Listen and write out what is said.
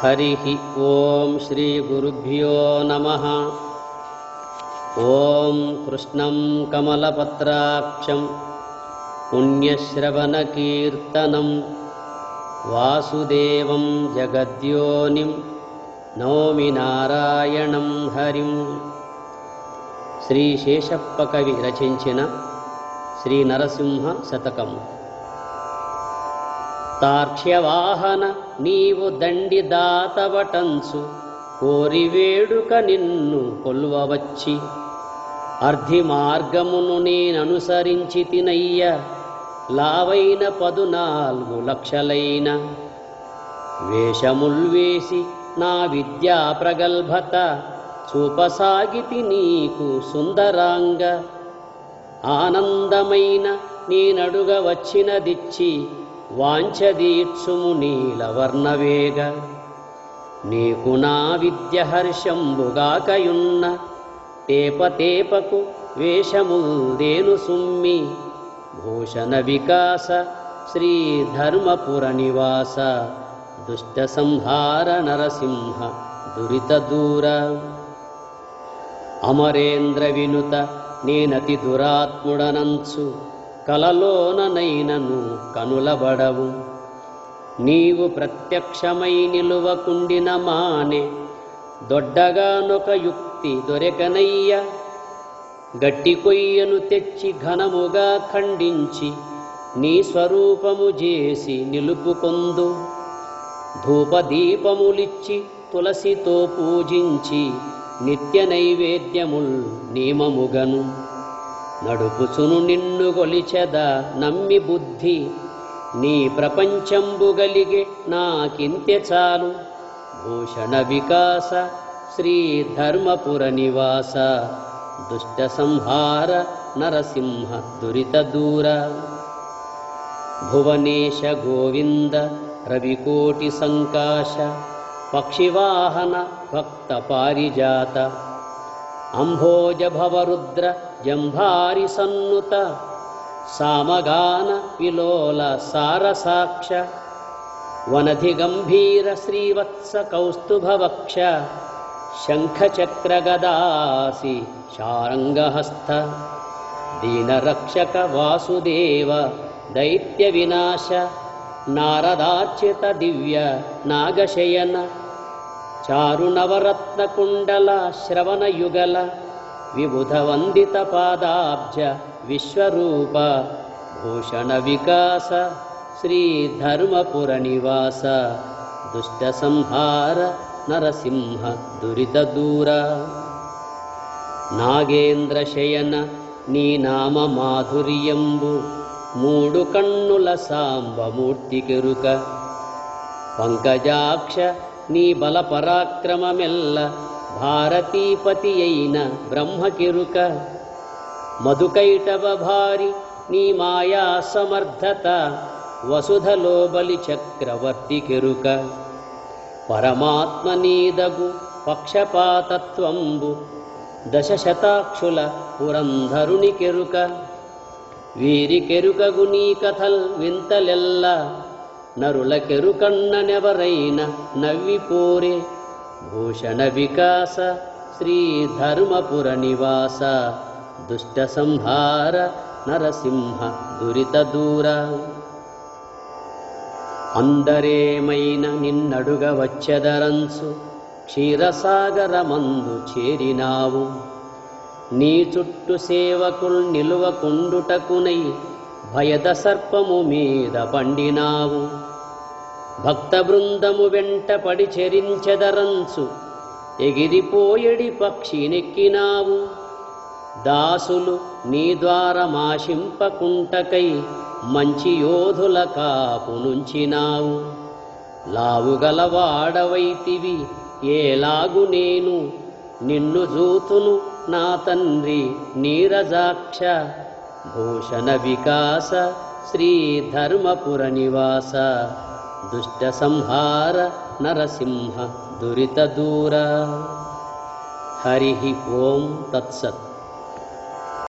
हरिः ॐ श्रीगुरुभ्यो नमः ॐ कृष्णं कमलपत्राक्षं पुण्यश्रवणकीर्तनं वासुदेवं जगद्योनिं नौमि నారాయణం హరిం శ్రీ శేషప్ప కవి రచించిన శ్రీ నరసింహ శతకము తార్క్ష్యవాహన నీవు దండి దాతవటంచు కోరి వేడుక నిన్ను కొల్వవచ్చి. అర్ధి మార్గమును నేననుసరించి తినయ్య లావైన పదునాలుగు లక్షలైన. వేషముల్వేసి నా విద్యా ప్రగల్భత చూపసాగితి నీకు సుందరాంగ. ఆనందమైన నేనడుగ వచ్చినదిచ్చి వాంఛదీక్షుము నీలవర్ణవేగ. నీకు నా విద్యహర్షంబుగాకయున్న తేపతేపకు వేషముల్దేను సుమ్మి. భూషణ వికాస శ్రీధర్మపుర నివాస దుష్ట సంహార నరసింహ దురిత దూర. అమరేంద్ర వినుత నేనతి దురాత్ముడనంచు కలలోననైనను కనులబడవు. నీవు ప్రత్యక్షమై నిలువకుండిన మానే దొడ్డగానొక యుక్తి దొరకనయ్య. గట్టి కొయ్యను తెచ్చి ఘనముగా ఖండించి నీ స్వరూపము చేసి నిలుపుకొందు. ధూపదీపములిచ్చి తులసితో పూజించి నిత్య నైవేద్యముల్ నియమముగను. నడుపుచును నిన్ను గొలిచెద నమ్మి బుద్ధి. నీ ప్రపంచంబు గలిగే నాకింతె చాలు. భూషణ వికాస శ్రీ ధర్మపుర నివాస. దుష్ట సంహార నరసింహ దురిత దూర. భువనేశ గోవింద రవికోటి సంకాశ. పక్షివాహన భక్త పారిజాత. अम्भोजभवरुद्र जम्भारिसन्नुत सामगानविलोलसारसाक्ष वनधिगम्भीरश्रीवत्सकौस्तुभवक्ष शङ्खचक्रगदासि शारङ्गहस्त दीनरक्षकवासुदेव दैत्यविनाश नारदार्चितदिव्य नागशयन కౌస్తుభవక్ష శంఖచక్ర గదాసి శారంగహస్త దీనరక్షక వాసుదేవ దైత్య వినాశ నారదార్చిత దివ్య నాగశయన చారు నవరత్న కుండల శ్రవణ యుగల విబుధ వందిత పాదాబ్జ విశ్వరూప భూషణ వికాస శ్రీ ధర్మపుర నివాస దుష్ట సంహార నరసింహ దురిత దూర నాగేంద్ర శయన నీ నామ మాధుర్యంబు మూడు కన్నుల సాంబమూర్తికెరుక పంకజాక్ష నీ బల పరాక్రమమెల్ల భారతీపతి అయిన బ్రహ్మకిరుక. మధుకైటవ భారి నీ మాయా సమర్థత వసుధలో బలి చక్రవర్తి కెరుక. పరమాత్మ నీదగు పక్షపాతత్వంబు దశశతాక్షుల పురంధరుని కెరుక. వీరి కెరుకగు నీ కథల్ వింతలెల్లా నరులకెరు కెరుకన్ననెవరైన నవ్విపోరే భూషణ వికాస శ్రీ ధర్మపుర నివాస. దుష్ట సంహార నరసింహ దురిత దూర. అందరేమైన నిన్నడుగ వచ్చెదరంచు క్షీరసాగరమందు చేరినావు. నీ చుట్టు సేవకుల్ నిలువకుండుటకునై భయద సర్పము మీద పండినావు. భక్త బృందము వెంట పడి చెరించెదరంచు ఎగిరిపోయడి పక్షి నెక్కినావు. దాసులు నీ ద్వారమాశింపకుంటకై మంచి యోధుల కాపు నుంచినావు. లావుగలవాడవైతివి ఏలాగు నేను. నిన్ను జూతును నా తండ్రి నీరజాక్ష भूषणविकास श्रीधर्मपुरनिवास दुष्टसंहार नरसिंह दुरितदूर। हरिः ॐ तत्सत्।